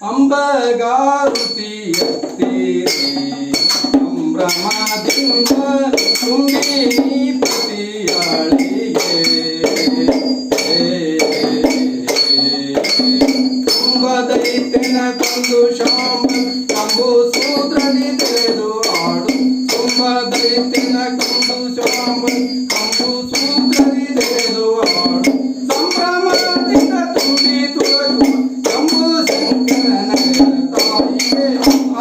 ಅಂಬಗಾರುತಿ ಅಂಬಗಾರುತಿಯತ್ತೀರಿ. ಸಂಭ್ರಮದಿಂದ ತುಂಗಿನಿ ಪತಿಯಾಳಿಗೆ ತುಂಬದೈತೆನ ತಂದು Shyama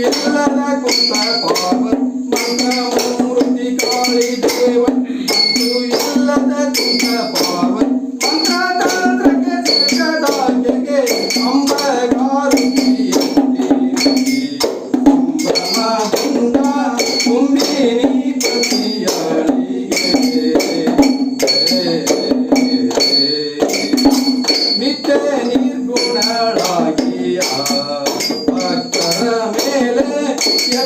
Yung nanay.